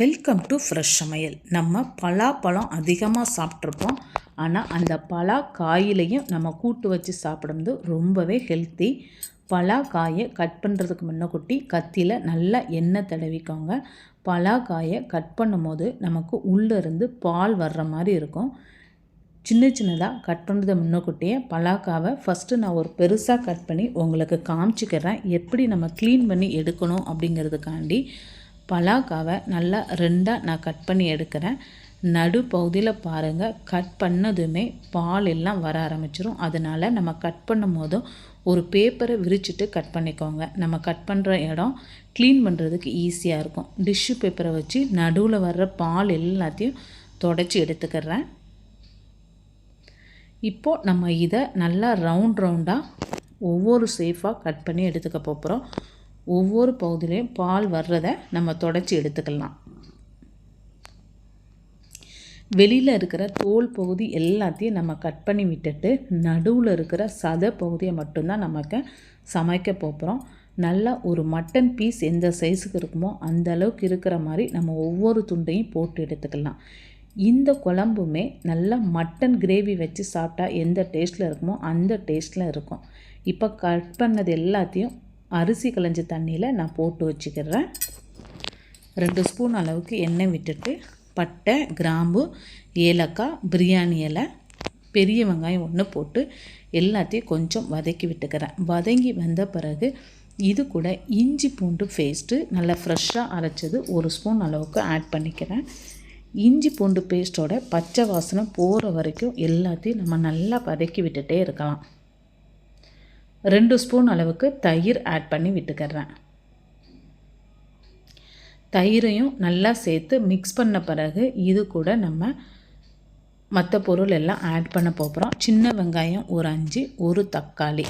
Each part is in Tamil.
வெல்கம் டு ஃப்ரெஷ் சமையல். நம்ம பலாப்பழம் அதிகமாக சாப்பிட்ருப்போம் ஆனால் அந்த பலா காயிலையும் நம்ம கூட்டு வச்சு சாப்பிடும்போது ரொம்பவே ஹெல்த்தி பலா காயை கட் பண்ணுறதுக்கு முன்னக்குட்டி கத்தியில் நல்லா எண்ணெய் தடவிக்கோங்க. பலா காயை கட் பண்ணும்போது நமக்கு உள்ளேருந்து பால் வர்ற மாதிரி இருக்கும். சின்ன சின்னதாக கட் பண்ணுறதை முன்னக்கூட்டியே பலாக்காவை ஃபஸ்ட்டு நான் ஒரு பெருசாக கட் பண்ணி உங்களுக்கு காமிச்சிக்கிறேன். எப்படி நம்ம க்ளீன் பண்ணி எடுக்கணும் அப்படிங்கிறதுக்காண்டி பலாக்காவை நல்லா ரெண்டாக நான் கட் பண்ணி எடுக்கிறேன். நடு பகுதியில் பாருங்கள் கட் பண்ணதுமே பால் எல்லாம் வர ஆரம்பிச்சிரும். அதனால் நம்ம கட் பண்ணும் போதும் ஒரு பேப்பரை விரிச்சிட்டு கட் பண்ணிக்கோங்க. நம்ம கட் பண்ணுற இடம் க்ளீன் பண்ணுறதுக்கு ஈஸியாக இருக்கும். டிஷ்ஷு பேப்பரை வச்சு நடுவில் வர்ற பால் எல்லாத்தையும் தொடச்சி எடுத்துக்கிறேன். இப்போது நம்ம இதை நல்லா ரவுண்ட் ரவுண்டாக ஒவ்வொரு சேஃபாக கட் பண்ணி எடுத்துக்க போகிறோம் ஒவ்வொரு பகுதியிலையும் பால் வர்றதை நம்ம தொடச்சி எடுத்துக்கலாம். வெளியில் இருக்கிற தோல் பகுதி எல்லாத்தையும் நம்ம கட் பண்ணி விட்டுட்டு நடுவில் இருக்கிற சத பகுதியை மட்டும்தான் நமக்கு சமைக்க போகிறோம் நல்லா ஒரு மட்டன் பீஸ் எந்த சைஸுக்கு இருக்குமோ அந்த அளவுக்கு இருக்கிற மாதிரி நம்ம ஒவ்வொரு துண்டையும் போட்டு எடுத்துக்கலாம். இந்த குழம்புமே நல்லா மட்டன் கிரேவி வச்சு சாப்பிட்டா எந்த டேஸ்ட்டில் இருக்குமோ அந்த டேஸ்ட்டில் இருக்கும். இப்போ கட் பண்ணது எல்லாத்தையும் அரிசி களைஞ்ச தண்ணியில் நான் போட்டு வச்சுக்கிறேன். ரெண்டு ஸ்பூன் அளவுக்கு எண்ணெய் விட்டுட்டு பட்டை கிராம்பு ஏலக்காய் பிரியாணி இலை பெரிய வெங்காயம் ஒன்று போட்டு எல்லாத்தையும் கொஞ்சம் வதக்கி விட்டுக்கிறேன். வதங்கி வந்த பிறகு இது கூட இஞ்சி பூண்டு பேஸ்ட்டு நல்லா ஃப்ரெஷ்ஷாக அரைச்சது ஒரு ஸ்பூன் அளவுக்கு ஆட் பண்ணிக்கிறேன். இஞ்சி பூண்டு பேஸ்ட்டோட பச்சை வாசனை போகிற வரைக்கும் எல்லாத்தையும் நம்ம நல்லா வதக்கி விட்டுட்டே இருக்கலாம். ரெண்டு ஸ்பூன் அளவுக்கு தயிர் ஆட் பண்ணி விட்டுக்கிறேன். தயிரையும் நல்லா சேர்த்து மிக்ஸ் பண்ண பிறகு இது கூட நம்ம மற்ற பொருள் எல்லாம் ஆட் பண்ண போகிறோம் சின்ன வெங்காயம் ஒரு அஞ்சு ஒரு தக்காளி.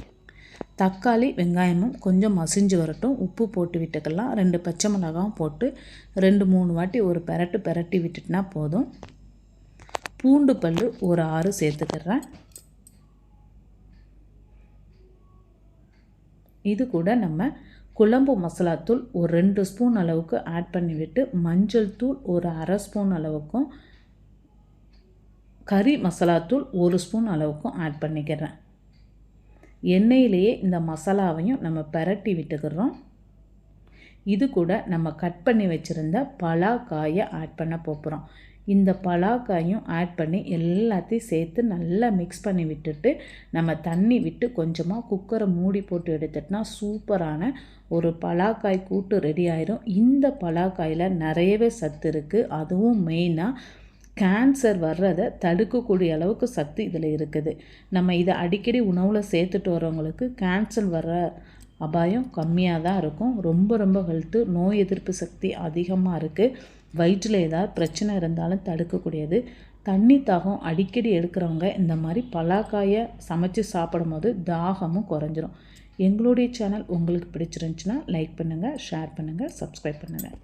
தக்காளி வெங்காயமும் கொஞ்சம் மசிஞ்சு வரட்டும். உப்பு போட்டு விட்டுக்கலாம். ரெண்டு பச்சை மிளகாவும் போட்டு ரெண்டு மூணு வாட்டி ஒரு பெரட்டு பெரட்டி விட்டுட்டுனா போதும். பூண்டு பல் ஒரு ஆறு சேர்த்துக்கிறேன். இது கூட நம்ம குழம்பு மசாலாத்தூள் ஒரு ரெண்டு ஸ்பூன் அளவுக்கு ஆட் பண்ணிவிட்டு மஞ்சள் தூள் ஒரு அரை ஸ்பூன் அளவுக்கும் கறி மசாலாத்தூள் ஒரு ஸ்பூன் அளவுக்கும் ஆட் பண்ணிக்கிறேன். எண்ணெயிலேயே இந்த மசாலாவையும் நம்ம பரட்டி விட்டுக்கிறோம். இது கூட நம்ம கட் பண்ணி வச்சுருந்த பலா காயை ஆட் பண்ண போகிறோம் இந்த பலாக்காயும் ஆட் பண்ணி எல்லாத்தையும் சேர்த்து நல்லா மிக்ஸ் பண்ணி விட்டுட்டு நம்ம தண்ணி விட்டு கொஞ்சமாக குக்கரை மூடி போட்டு எடுத்துட்டோம்னா சூப்பரான ஒரு பலாக்காய் கூட்டு ரெடி ஆயிரும். இந்த பலாக்காயில் நிறையவே சத்து இருக்குது அதுவும் மெயினாக கேன்சர் வர்றதை தடுக்கக்கூடிய அளவுக்கு சத்து இதில் இருக்குது. நம்ம இதை அடிக்கடி உணவில் சேர்த்துட்டு வரவங்களுக்கு கேன்சர் வர்ற அபாயம் கம்மியாக தான் இருக்கும். ரொம்ப ரொம்ப ஹெல்த்து நோய் எதிர்ப்பு சக்தி அதிகமாக இருக்குது வயிற்றில் ஏதாவது பிரச்சனை இருந்தாலும் தடுக்கக்கூடியது. தண்ணி தாகம் அடிக்கடி எடுக்கிறவங்க இந்த மாதிரி பலாக்காயை சமைச்சு சாப்பிடும்போது தாகமும் குறைஞ்சிரும். எங்களுடைய சேனல் உங்களுக்கு பிடிச்சிருந்துச்சுன்னா லைக் பண்ணுங்கள் ஷேர் பண்ணுங்கள் சப்ஸ்கிரைப் பண்ணுங்கள்